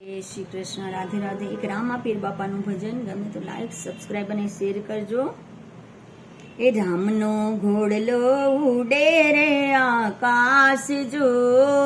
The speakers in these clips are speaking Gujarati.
શ્રી કૃષ્ણ, રાધે રાધે. એક રામા પીર બાપાનું ભજન. ગમે તો લાઈક સબસ્ક્રાઈબ અને શેર કરજો. એ રામનો ઘોડલો ઉડે રે આકાશ જો.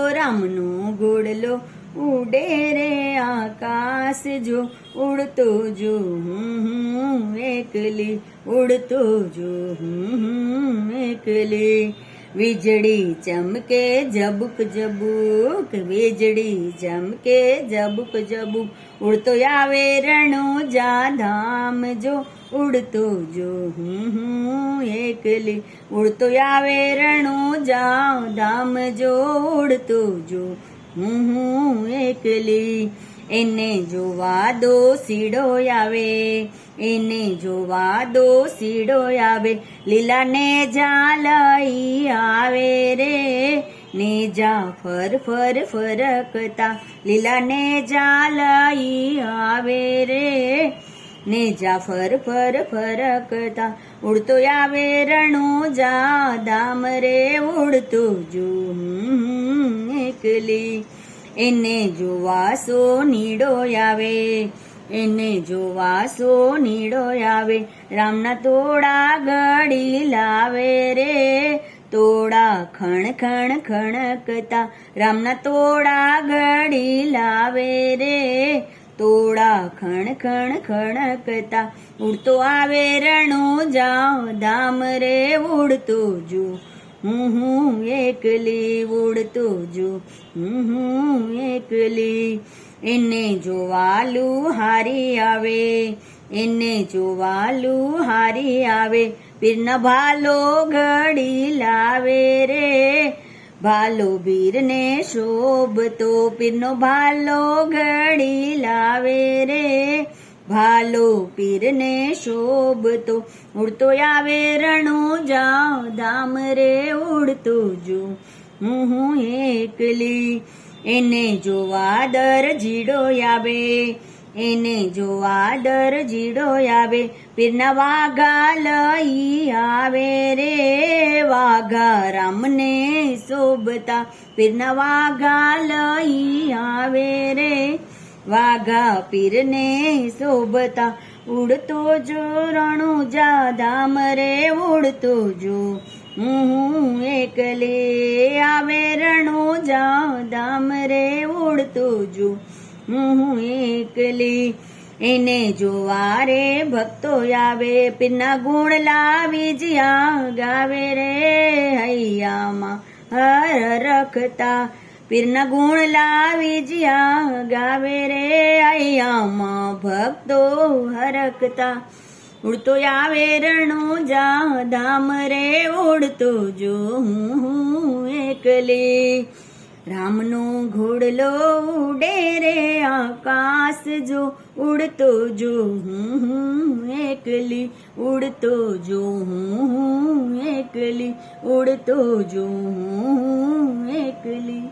રામનો ઘોડલો ઉડે રે આકાશ જો. ઉડતો જો હું એકલી, ઉડતો જો હું એકલી. વીજળી ચમકે જબુક જબુક વીજળી ચમકે જબુક જબુક ઉડતો આવે રણો જા ધામ જો, ઉડતો જો હું હું એકલી. ઉડતો આવે રણો જા ધામ જો, ઉડતો જો હું હું એકલી. એને જોવા દો સીડો આવે એને જોવા દો સીડો આવે લીલા ને જાલઈ આવે રે. ને જા ફર ફર ફરકતા લીલા ને જાલઈ આવે રે. ને જા ફર ફર ફરકતા, ઉડતો આવે રણો જા દામ રે. ઉડતો જો એકલી, એને જોવા સો નીડો આવે. એને જોવા સો નીડો આવે રામના તોડા ગળી લાવે રે. તોડા ખણ ખણ ખણકતા, રામના તોડા ઘડી લાવે રે. તોડા ખણ ખણ ખણકતા, ઉડતો આવે રણો જાઓ ધામ રે ઉડતો જો. હું હું એકલી ઉડતો જો. હું હું એકલી એને જોવાલું હારી આવે એને જોવાલું હારી આવે. પીરના ભાલો ઘડી લાવે રે, ભાલો બીરને શોભતો. પીરનો ભાલો ઘડી લાવે રે, ભાલો પીરને શોભતો. ઉડતો આવે રણો જાઓ, ધામ રે ઉડતો જો. હું હું એકલી એને જોવા દર જીડો આવે એને જોવા દર જીડો આવે પીરના વાઘા લઈ આવે રે. વાઘા રામને શોભતા. પીરના વાઘા લઈ આવે રે. વાઘા પીરને શોભતા. ઉડતો જો રણુ જા ધામ રે, ઉડતો જો હું એકલે આવે રણો જા ધામ રે ઉડતું જો. હું એકલી એને જોવા રે ભક્તો આવે, પીરના ગુણ લાવી જ્યાં ગાવે રે હૈયામાં. હર રખતા પીરના ગુણ લાવી જ્યાં ગાવે રે હૈયામાં. ભક્તો હરકતા ઉડતો આવે રણો જા, ધામ રે ઉડતો જો હું એકલી. રામનો ઘોડલો ઉડે રે આકાશ જો ઉડતો જો હું એકલી. ઉડતો જો હું એકલી. ઉડતો જો હું એકલી.